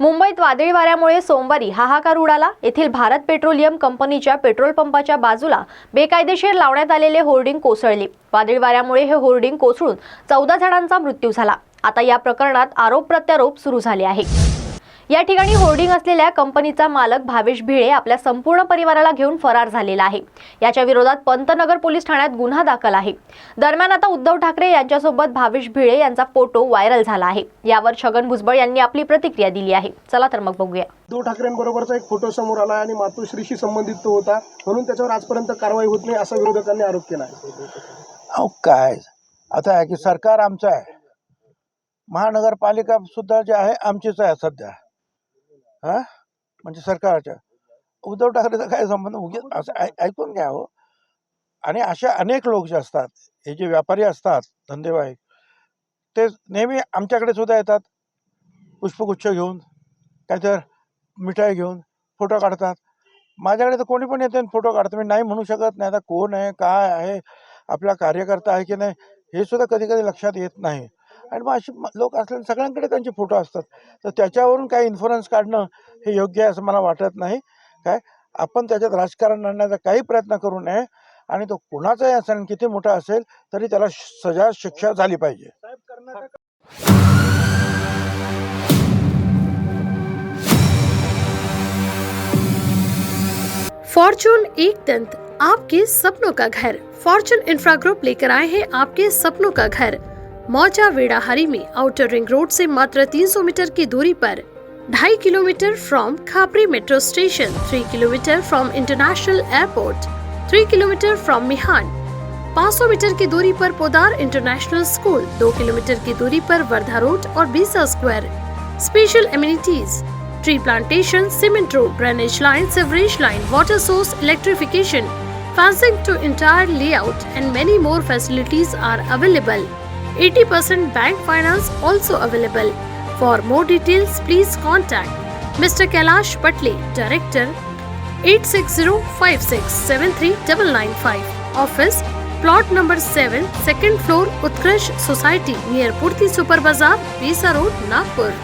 मुंबईत वादळी वाऱ्यामुळे सोमवारी हाहाकार उडाला. येथील भारत पेट्रोलियम कंपनीच्या पेट्रोल पंपाच्या बाजूला बेकायदेशीर लावण्यात आलेले होर्डिंग कोसळले. वादळी वाऱ्यामुळे हे होर्डिंग कोसळून चौदा जणांचा मृत्यू झाला. आता या प्रकरणात आरोप प्रत्यारोप सुरू झाले आहे. या ठिकाणी होर्डिंग असलेल्या कंपनीचा मालक भावेश भिळे आपल्या संपूर्ण परिवाराला घेऊन फरार झालेला आहे. याच्या विरोधात पंतनगर पोलीस ठाण्यात गुन्हा दाखल आहे. दरम्यान आता उद्धव ठाकरे यांच्यासोबत भावेश भिळे यांचा फोटो व्हायरल झाला आहे. यावर छगन भुजबळ यांनी आपली प्रतिक्रिया दिली आहे. चला तर मग बघूया. उद्धव ठाकरेंबरोबरचा एक फोटो समोर आला आणि मातोश्रीशी संबंधित तो होता. म्हणून त्याच्यावर आजपर्यंत कारवाई होत नाही असा विरोधकांनी आरोप केला आहे. अहो काय? आता आहे की सरकार आमचं आहे. महानगरपालिका सुद्धा जे आहे आमचीच आहे सध्या. हा? म्हणजे सरकारच्या. उद्धव ठाकरेचा काय संबंध? उगी असं ऐकून घ्या हो. आणि असे अनेक लोक जे असतात हे जे व्यापारी असतात धंदेवाईक ते नेहमी आमच्याकडे सुद्धा येतात. पुष्पगुच्छ घेऊन काहीतर मिठाई घेऊन फोटो काढतात. माझ्याकडे तर कोणी पण येते फोटो काढतं. मी नाही म्हणू शकत नाही आता कोण आहे काय आहे आपला कार्यकर्ता आहे की नाही हे सुद्धा कधी कधी लक्षात येत नाही. आणि मग अशी लोक असल्याने सगळ्यांकडे त्यांचे फोटो असतात. तर त्याच्यावरून काही इन्फ्लुअन्स काढणं हे योग्य आहे असं मला वाटत नाही. काय? आपण त्याच्यात राजकारण आणण्याचा काही प्रयत्न करू नये आणि तो कुणाचाही असेल किती मोठा असेल तरी त्याला सजा शिक्षा झाली पाहिजे. फॉर्च्यून फॉर्चून एक दंत आपके सपनों का घर। फॉर्चून इंफ्रा ग्रुप लेकर आए हैं आपके सपनों का घर। मौजा वेड़ाहरी में आउटर रिंग रोड से मात्र 300 मीटर की दूरी पर ढाई kilometre from Khapri metro station three kilometre from international airport three kilometre from Mihan 500 metre की दूरी पर पोदार इंटरनेशनल स्कूल दो किलोमीटर की दूरी पर वर्धा रोड और बीसा square special amenities tree plantation, cement road, drainage line sewerage line, water source, electrification, fencing to entire layout and many more facilities are available. 80% bank finance also available. For more details, please contact Mr. Kailash Patle, Director 86056739995. Office Plot number 7, second floor, Utkarsh Society near Purti Super Bazaar, Visa Road, Nagpur.